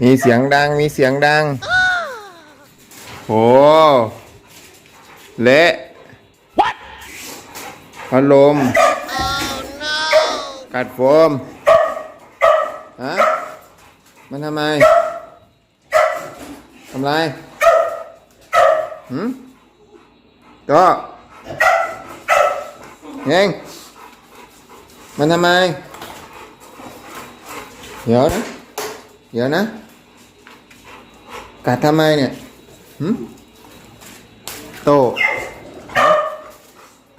มีเสียงดังมีเสียงดังโหเละพัดลมกัดโฟมฮะมันทำไมทำไรหืมก็เองมันทำไมเดี๋ยวนะเดี๋ยวนะ กัดทำไมเนี่ยหืมโต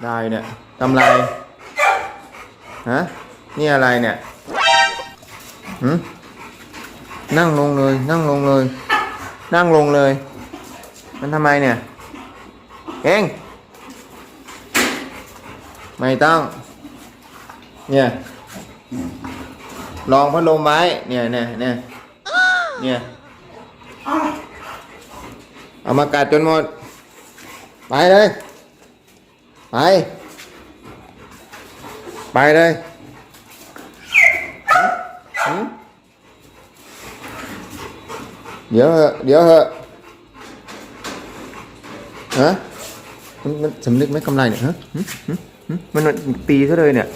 ได้เนี่ยกำไรฮะนี่อะไรเนี่ยหืมนั่งลงเลย นั่งลงเลย นั่งลงเลย มันทำไมเนี่ยเองไม่ต้อง เนี่ย ลองพัดลมไว้ เนี่ยเนี่ยเนี่ยเนี่ย เอามากัดจนหมด ไปเลย ไป ไปเลยเดี๋ยวเหอะเดี๋ยวเหอะฮะมันมันสำนึกไหมกำไรเนี่ยฮะมันมันตีซะเลยเนี่ย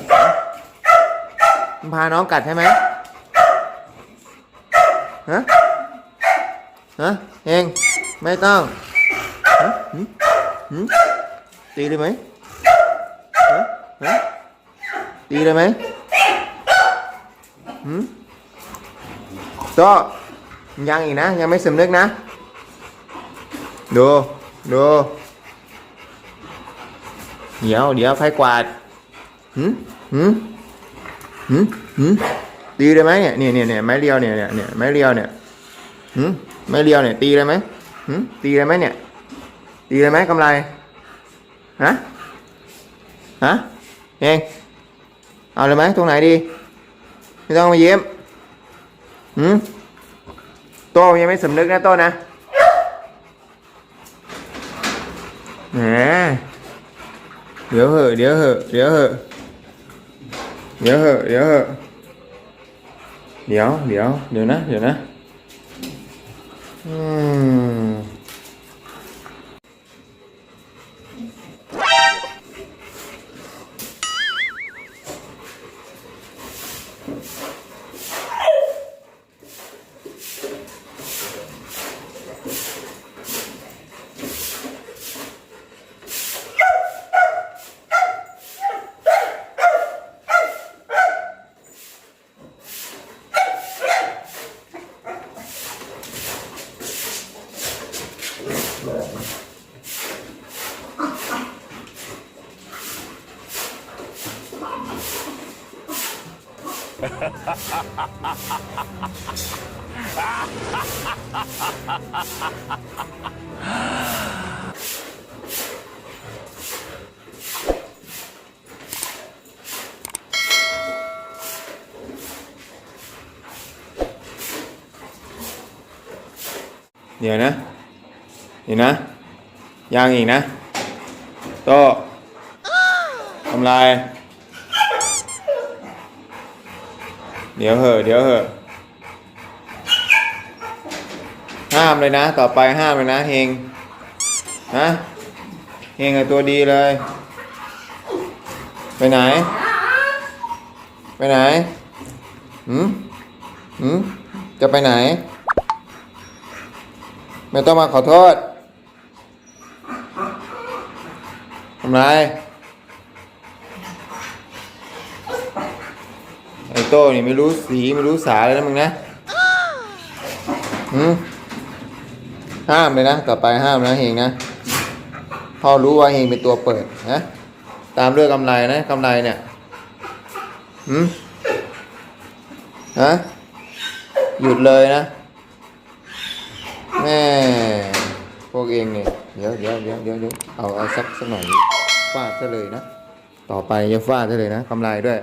มันพาน้องกัดใช่ไหมฮะ ฮะเองไม่ต้องตีเลยไหมฮะฮะตีเลยไหมหืมก็ยังอีกนะยังไม่สำนึกนะดูดูเดี๋ยวเดี๋ยวใครกวาดหืมหืมหืมหืมตีเลยไหมเนี่ยเนี่ยเนี่ยเนี่ยไม้เรียวเนี่ยเนี่ยเนี่ยไม้เรียวเนี่ย หืมไม้เรียวเนี่ย ตีเลยไหมหืมตีเลยไหมเนี่ย ตีเลยไหมกำไรฮะฮะเองเอาเลยไหมตรงไหนดี ไม่ต้องมาเยี่ยมหืมโตยังไม่สำนึกนะโตนะแหมเดี๋ยวเหอะเดี๋ยวเหอะเดี๋ยวเหอะเดี๋ยวเหอะเดี๋ยวเหอะเดี๋ยวเดี๋ยวเดี๋ยวนะเดี๋ยวนะ อื เดี๋ยวนะเดี๋ยวนะ ยังอีกนะ โตทำลาย เดี๋ยวเหอะเดี๋ยวเหอะห้ามเลยนะ ต่อไปห้ามเลยนะเฮงนะเฮงตัวดีเลย ไปไหน ไปไหนหืมหืมจะไปไหน ไม่ต้องมาขอโทษทำไร ไอ้ โต้นี่ไม่รู้สีไม่รู้สาเลยนะมึงนะหืมห้ามเลยนะต่อไปห้ามนะเฮงนะพ่อรู้ว่าเฮงเป็นตัวเปิดนะตามด้วยกำไรนะกำไรเนี่ยหืมฮะหยุดเลยนะแม่พวกเองเนี่ยเดี๋ยวเดี๋ยวเดี๋ยวเดี๋ยวเดี๋ยวเอาเอาสักสักหน่อยฟาดซะเลยนะต่อไปจะฟาดซะเลยนะกำไรด้วย